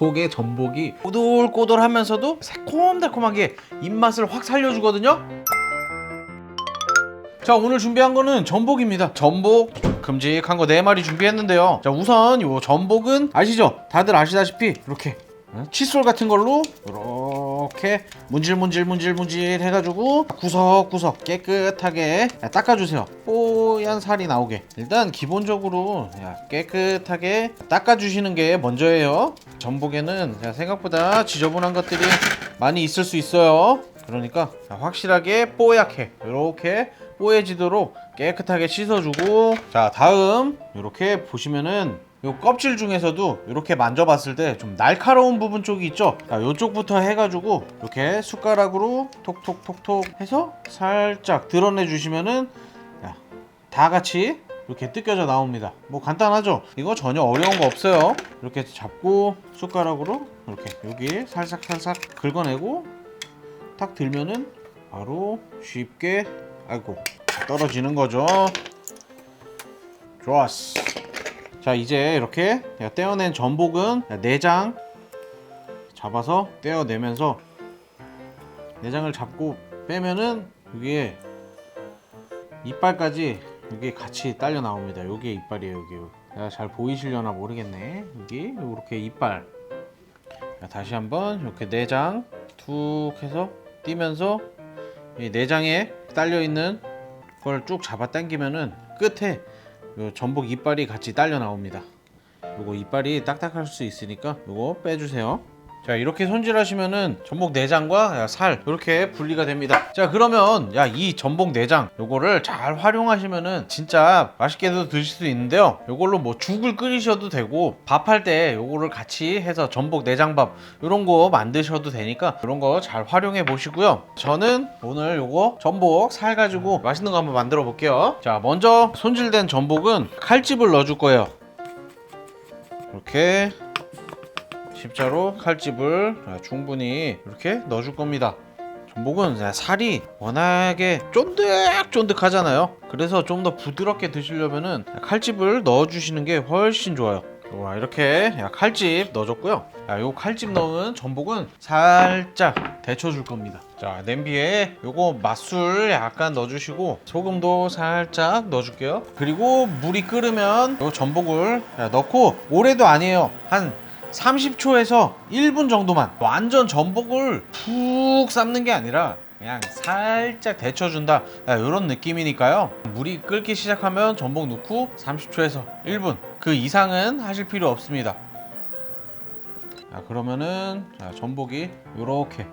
속에 전복이 꼬들꼬들하면서도 새콤달콤하게 입맛을 확 살려주거든요. 자 오늘 준비한 거는 전복입니다 전복 큼직한 거 네마리 준비했는데요 자 우선 요 전복은 아시죠? 다들 아시다시피 이렇게 어? 칫솔 같은 걸로 이렇게 문질 문질 문질 문질 해가지고 구석구석 깨끗하게 닦아주세요. 뽀얀 살이 나오게. 일단 기본적으로 야, 깨끗하게 닦아주시는 게 먼저예요. 전복에는 야, 생각보다 지저분한 것들이 많이 있을 수 있어요. 그러니까 확실하게 뽀얗게 이렇게 뽀얘지도록 깨끗하게 씻어주고. 자 다음 이렇게 보시면은 요 껍질 중에서도 이렇게 만져봤을 때 좀 날카로운 부분 쪽이 있죠? 자 요쪽부터 해가지고 이렇게 숟가락으로 톡톡톡톡 해서 살짝 드러내 주시면은 자, 다 같이 이렇게 뜯겨져 나옵니다. 뭐 간단하죠? 이거 전혀 어려운 거 없어요. 이렇게 잡고 숟가락으로 이렇게 여기 살짝 긁어내고 탁 들면은 바로 쉽게 아이고 떨어지는 거죠? 좋았어 자 이제 이렇게 내가 떼어낸 전복은 내장 잡아서 떼어내면서 내장을 잡고 빼면은 여기에 이빨까지 여기 같이 딸려 나옵니다. 여기에 이빨이에요 여기 내가 잘 보이시려나 모르겠네. 여기 이렇게 이빨. 자, 다시 한번 이렇게 내장 툭 해서 띄면서 이 내장에 딸려 있는 걸 쭉 잡아 당기면은 끝에 요 전복 이빨이 같이 딸려 나옵니다. 요거 이빨이 딱딱할 수 있으니까 요거 빼주세요. 자 이렇게 손질하시면은 전복 내장과 살 이렇게 분리가 됩니다. 자 그러면 야 이 전복 내장 요거를 잘 활용하시면은 진짜 맛있게도 드실 수 있는데요. 요걸로 뭐 죽을 끓이셔도 되고 밥할 때 요거를 같이 해서 전복 내장밥 이런 거 만드셔도 되니까 이런 거 잘 활용해 보시고요. 저는 오늘 요거 전복 살 가지고 맛있는 거 한번 만들어 볼게요. 자 먼저 손질된 전복은 칼집을 넣어 줄 거예요. 이렇게 십자로 칼집을 충분히 이렇게 넣어줄 겁니다. 전복은 살이 워낙에 쫀득쫀득하잖아요. 그래서 좀 더 부드럽게 드시려면은 칼집을 넣어주시는 게 훨씬 좋아요. 와 이렇게 칼집 넣어줬고요. 야, 요 칼집 넣은 전복은 살짝 데쳐줄 겁니다. 자 냄비에 요거 맛술 약간 넣어주시고 소금도 살짝 넣어줄게요. 그리고 물이 끓으면 요 전복을 넣고 오래도 아니에요. 한 30초에서 1분 정도만. 완전 전복을 푹 삶는 게 아니라 그냥 살짝 데쳐준다. 이런 느낌이니까요. 물이 끓기 시작하면 전복 넣고 30초에서 1분. 그 이상은 하실 필요 없습니다. 자 그러면은 자, 전복이 이렇게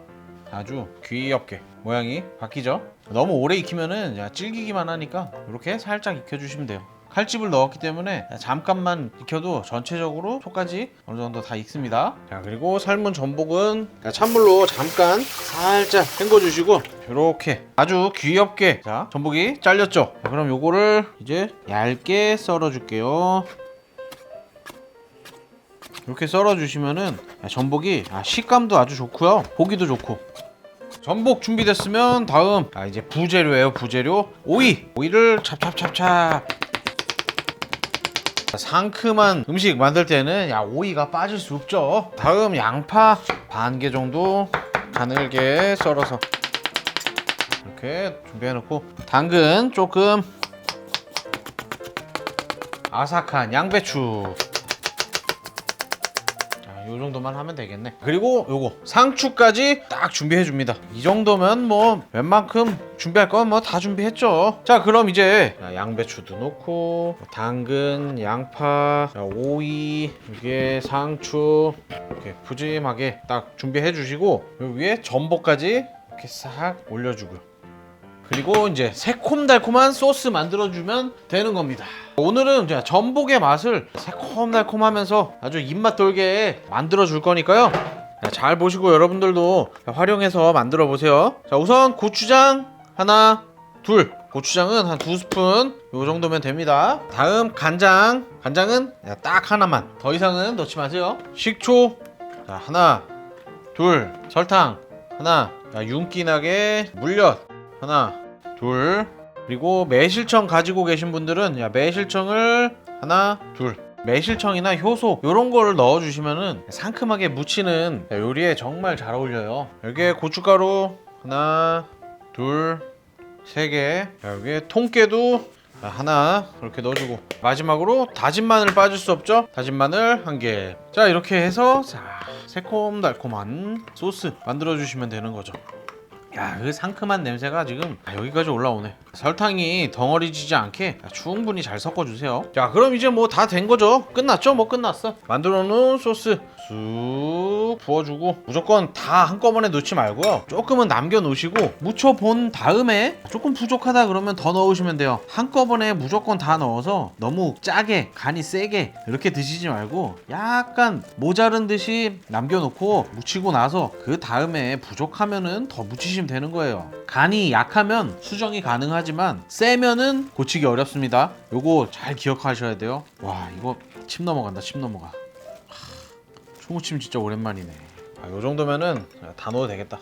아주 귀엽게 모양이 바뀌죠? 너무 오래 익히면은 야, 질기기만 하니까 이렇게 살짝 익혀주시면 돼요 칼집을 넣었기 때문에 잠깐만 익혀도 전체적으로 속까지 어느 정도 다 익습니다. 자 그리고 삶은 전복은 찬물로 잠깐 살짝 헹궈주시고 이렇게 아주 귀엽게 자 전복이 잘렸죠. 자, 그럼 요거를 이제 얇게 썰어줄게요. 이렇게 썰어주시면은 전복이 아, 식감도 아주 좋고요, 보기도 좋고. 전복 준비됐으면 다음 아 이제 부재료예요 부재료 오이 오이를 찹찹찹찹 상큼한 음식 만들 때는 야 오이가 빠질 수 없죠. 다음 양파 반 개 정도 가늘게 썰어서 이렇게 준비해 놓고 당근 조금 아삭한 양배추 자, 요 정도만 하면 되겠네. 그리고 요거 상추까지 딱 준비해 줍니다. 이 정도면 뭐 웬만큼 준비할 건 뭐 다 준비했죠. 자 그럼 이제 자, 양배추도 넣고 당근 양파 자, 오이 이게 상추 이렇게 푸짐하게 딱 준비해 주시고 요 위에 전복까지 이렇게 싹 올려주고요. 그리고 이제 새콤달콤한 소스 만들어주면 되는 겁니다. 오늘은 이제 전복의 맛을 새콤달콤하면서 아주 입맛 돌게 만들어 줄 거니까요. 잘 보시고 여러분들도 활용해서 만들어 보세요. 자, 우선 고추장 하나, 둘. 고추장은 한 두 스푼 요 정도면 됩니다. 다음 간장. 간장은 딱 하나만. 더 이상은 넣지 마세요. 식초 자, 하나, 둘. 설탕 하나. 자, 윤기나게 물엿 하나, 둘. 그리고 매실청 가지고 계신 분들은 야, 매실청을 하나, 둘. 매실청이나 효소 이런 걸 넣어주시면은 상큼하게 무치는 요리에 정말 잘 어울려요. 여기에 고춧가루 하나, 둘, 세 개. 여기에 통깨도 하나 이렇게 넣어주고 마지막으로 다진 마늘 빠질 수 없죠? 다진 마늘 한 개. 자 이렇게 해서 자 새콤달콤한 소스 만들어 주시면 되는 거죠. 야, 그 상큼한 냄새가 지금 여기까지 올라오네. 설탕이 덩어리지지 않게 충분히 잘 섞어주세요. 자, 그럼 이제 뭐 다 된 거죠? 끝났죠? 뭐 끝났어. 만들어 놓은 소스 쑥 부어주고 무조건 다 한꺼번에 넣지 말고요. 조금은 남겨 놓으시고 묻혀 본 다음에 조금 부족하다 그러면 더 넣으시면 돼요. 한꺼번에 무조건 다 넣어서 너무 짜게 간이 세게 이렇게 드시지 말고 약간 모자른 듯이 남겨놓고 묻히고 나서 그 다음에 부족하면은 더 묻히시면 되는 거예요. 간이 약하면 수정이 가능하지만 세면은 고치기 어렵습니다. 요거 잘 기억하셔야 돼요. 와 이거 침 넘어간다 침 넘어가. 초무침 진짜 오랜만이네. 아, 요 정도면은 다 넣어도 되겠다.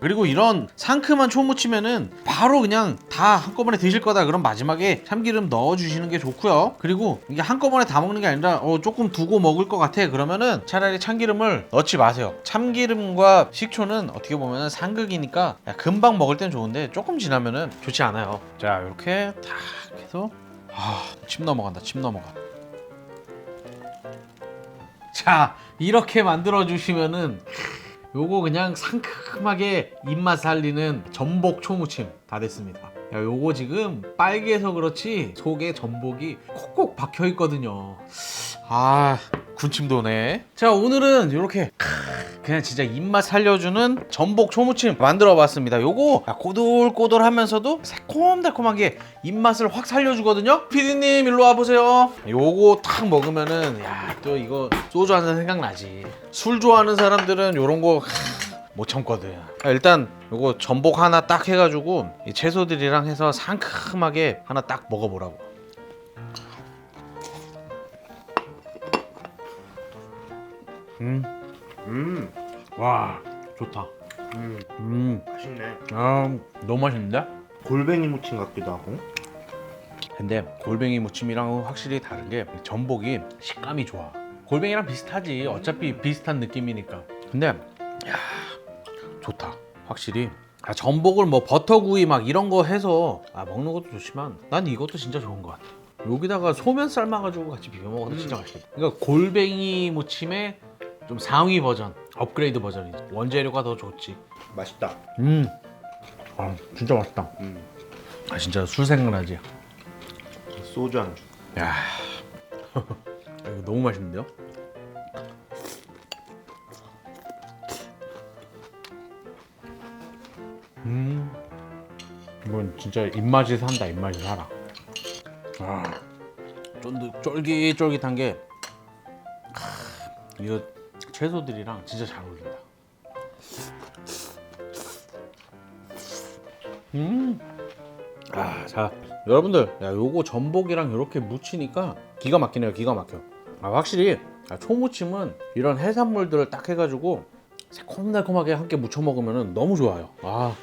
그리고 이런 상큼한 초무침에는 바로 그냥 다 한꺼번에 드실 거다. 그럼 마지막에 참기름 넣어주시는 게 좋고요. 그리고 이게 한꺼번에 다 먹는 게 아니라 어, 조금 두고 먹을 것 같아. 그러면은 차라리 참기름을 넣지 마세요. 참기름과 식초는 어떻게 보면 상극이니까 야, 금방 먹을 땐 좋은데 조금 지나면은 좋지 않아요. 자 이렇게 탁 해서 아, 침 넘어간다. 침 넘어가 자 이렇게 만들어 주시면은 요거 그냥 상큼하게 입맛 살리는 전복 초무침 다 됐습니다. 야, 요거 지금 빨개서 그렇지 속에 전복이 콕콕 박혀 있거든요. 아, 군침 도네. 자, 오늘은 이렇게 그냥 진짜 입맛 살려주는 전복 초무침 만들어 봤습니다. 요거 꼬들꼬들하면서도 새콤달콤하게 입맛을 확 살려주거든요. 피디님 일로 와보세요. 요거 탁 먹으면은 야 또 이거 소주 한 잔 생각나지. 술 좋아하는 사람들은 요런 거 못 참거든. 아, 일단 요거 전복 하나 딱 해가지고 이 채소들이랑 해서 상큼하게 하나 딱 먹어보라고. 음, 음, 와 좋다. 음, 음, 맛있네. 아 너무 맛있는데? 골뱅이 무침 같기도 하고. 근데 골뱅이 무침이랑 확실히 다른 게 전복이 식감이 좋아. 골뱅이랑 비슷하지. 어차피 비슷한 느낌이니까. 근데 야 좋다. 확실히. 아, 전복을 뭐 버터구이 막 이런 거 해서 아, 먹는 것도 좋지만 난 이것도 진짜 좋은 것 같아. 여기다가 소면 삶아가지고 같이 비벼 먹어도 진짜 맛있겠다. 그러니까 골뱅이 무침의 좀 상위 버전, 업그레이드 버전이지. 원재료가 더 좋지. 맛있다. 음, 아 진짜 맛있다. 음, 아 진짜 술 생각나지. 소주 안주. 야, 이거 너무 맛있는데요? 음, 이건 진짜 입맛이 산다, 입맛이 살아. 아, 쫀득 쫄깃쫄깃한 게 아, 이거 채소들이랑 진짜 잘 어울린다. 음. 아, 자, 여러분들, 야, 요거 전복이랑 이렇게 무치니까 기가 막히네요, 기가 막혀. 아, 확실히 아, 초무침은 이런 해산물들을 딱 해가지고 새콤달콤하게 함께 무쳐 먹으면 너무 좋아요. 아,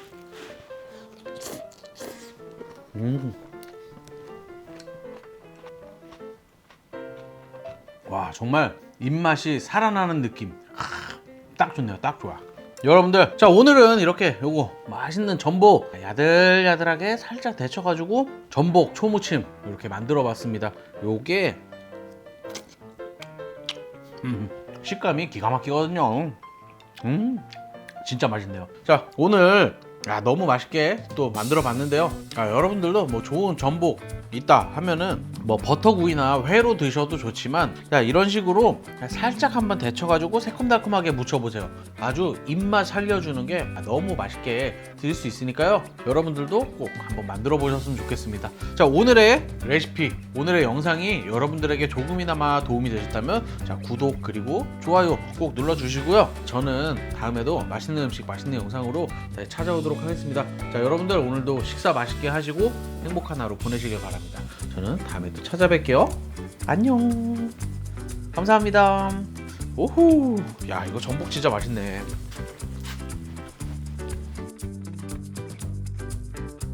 음, 와, 정말 입맛이 살아나는 느낌. 아, 딱 좋네요, 딱 좋아. 여러분들 자 오늘은 이렇게 요거 맛있는 전복 야들야들하게 살짝 데쳐가지고 전복 초무침 이렇게 만들어 봤습니다. 요게 음, 식감이 기가 막히거든요. 음 진짜 맛있네요. 자 오늘 야 너무 맛있게 또 만들어 봤는데요. 아, 여러분들도 뭐 좋은 전복 있다 하면은 뭐 버터구이나 회로 드셔도 좋지만 야 이런 식으로 살짝 한번 데쳐가지고 새콤달콤하게 무쳐보세요. 아주 입맛 살려주는 게 너무 맛있게 드실 수 있으니까요. 여러분들도 꼭 한번 만들어 보셨으면 좋겠습니다. 자 오늘의 레시피 오늘의 영상이 여러분들에게 조금이나마 도움이 되셨다면 자 구독 그리고 좋아요 꼭 눌러주시고요. 저는 다음에도 맛있는 음식 맛있는 영상으로 네, 찾아오도록 하겠습니다. 자 여러분들 오늘도 식사 맛있게 하시고 행복한 하루 보내시길 바랍니다 저는 다음에 또 찾아뵐게요. 안녕. 감사합니다. 오호. 야 이거 전복 진짜 맛있네